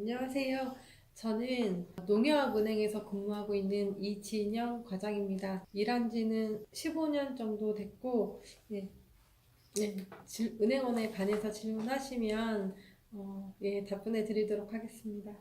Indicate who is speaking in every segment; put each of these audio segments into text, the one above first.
Speaker 1: 안녕하세요. 저는 농협은행에서 근무하고 있는 이진영 과장입니다. 일한 지는 15년 정도 됐고, 네, 네, 질- 은행원에 관해서 질문하시면 어, 예, 답변해 드리도록 하겠습니다.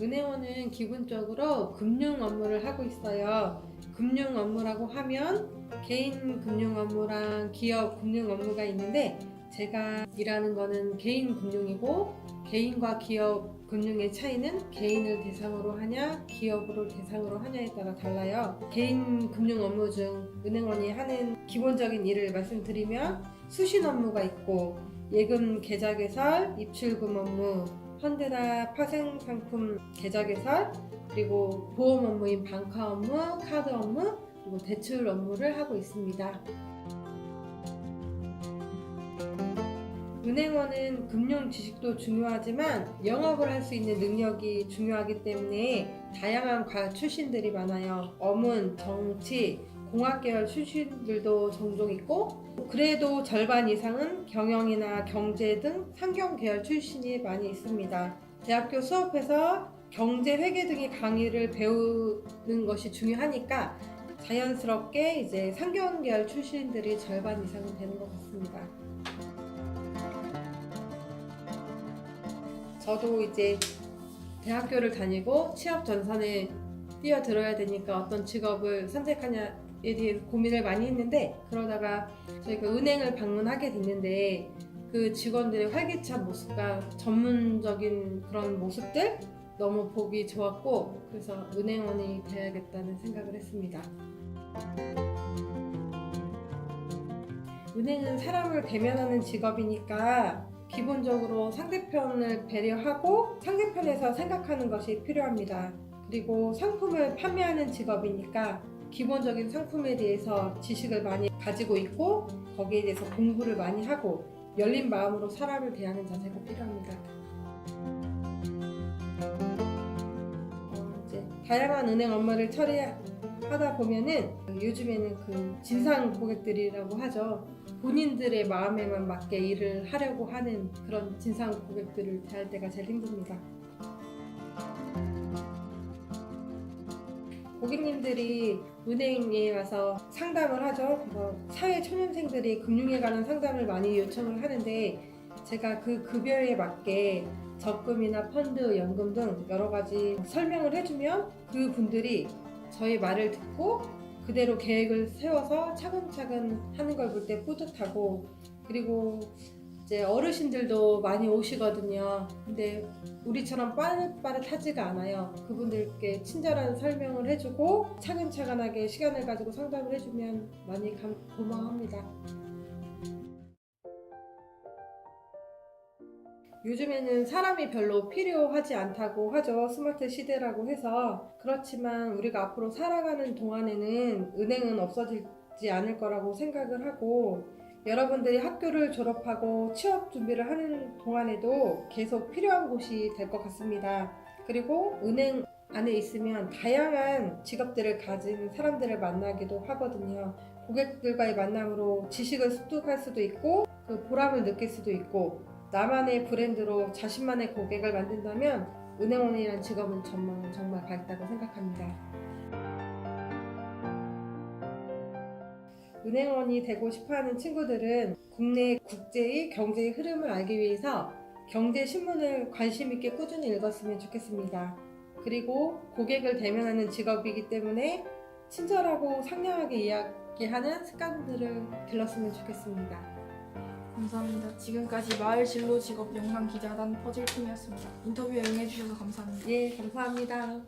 Speaker 1: 은행원은 기본적으로 금융 업무를 하고 있어요. 금융 업무라고 하면 개인 금융 업무랑 기업 금융 업무가 있는데 제가 일하는 거는 개인 금융이고 개인과 기업 금융의 차이는 개인을 대상으로 하냐 기업으로 대상으로 하냐에 따라 달라요. 개인 금융 업무 중 은행원이 하는 기본적인 일을 말씀드리면 수신 업무가 있고 예금 계좌 개설, 입출금 업무, 펀드나 파생 상품 계좌 개설, 그리고 보험 업무인 방카 업무, 카드 업무, 그리고 대출 업무를 하고 있습니다. 은행원은 금융 지식도 중요하지만 영업을 할 수 있는 능력이 중요하기 때문에 다양한 과 출신들이 많아요. 어문, 정치, 공학 계열 출신들도 종종 있고 그래도 절반 이상은 경영이나 경제 등 상경 계열 출신이 많이 있습니다. 대학교 수업에서 경제 회계 등의 강의를 배우는 것이 중요하니까 자연스럽게 이제 상경 계열 출신들이 절반 이상은 되는 것 같습니다. 저도 이제 대학교를 다니고 취업 전선에 뛰어들어야 되니까 어떤 직업을 선택하냐에 대해 고민을 많이 했는데 그러다가 저희가 은행을 방문하게 됐는데 그 직원들의 활기찬 모습과 전문적인 그런 모습들 너무 보기 좋았고 그래서 은행원이 돼야겠다는 생각을 했습니다. 은행은 사람을 대면하는 직업이니까 기본적으로 상대편을 배려하고 상대편에서 생각하는 것이 필요합니다. 그리고 상품을 판매하는 직업이니까 기본적인 상품에 대해서 지식을 많이 가지고 있고 거기에 대해서 공부를 많이 하고 열린 마음으로 사람을 대하는 자세가 필요합니다. 어, 이제 다양한 은행 업무를 처리하다 보면은 요즘에는 그 진상 고객들이라고 하죠. 본인들의 마음에만 맞게 일을 하려고 하는 그런 진상 고객들을 대할 때가 제일 힘듭니다. 고객님들이 은행에 와서 상담을 하죠. 그래서 사회 초년생들이 금융에 관한 상담을 많이 요청을 하는데 제가 그 급여에 맞게 적금이나 펀드, 연금 등 여러 가지 설명을 해주면 그 분들이 저희 말을 듣고 그대로 계획을 세워서 차근차근 하는 걸 볼 때 뿌듯하고 그리고 이제 어르신들도 많이 오시거든요. 근데 우리처럼 빠릿빠릿하지가 않아요. 그분들께 친절한 설명을 해주고 차근차근하게 시간을 가지고 상담을 해주면 많이 감- 고마워합니다. 요즘에는 사람이 별로 필요하지 않다고 하죠. 스마트 시대라고 해서. 그렇지만 우리가 앞으로 살아가는 동안에는 은행은 없어지지 않을 거라고 생각을 하고 여러분들이 학교를 졸업하고 취업 준비를 하는 동안에도 계속 필요한 곳이 될 것 같습니다. 그리고 은행 안에 있으면 다양한 직업들을 가진 사람들을 만나기도 하거든요. 고객들과의 만남으로 지식을 습득할 수도 있고 그 보람을 느낄 수도 있고 나만의 브랜드로 자신만의 고객을 만든다면 은행원이라는 직업은 정말 정말 밝다고 생각합니다. 은행원이 되고 싶어하는 친구들은 국내 국제의 경제의 흐름을 알기 위해서 경제 신문을 관심 있게 꾸준히 읽었으면 좋겠습니다. 그리고 고객을 대면하는 직업이기 때문에 친절하고 상냥하게 이야기하는 습관들을 길렀으면 좋겠습니다.
Speaker 2: 감사합니다. 지금까지 마을 진로 직업 영상 기자단 퍼즐팀이었습니다. 인터뷰에 응해주셔서 감사합니다.
Speaker 1: 예, 감사합니다.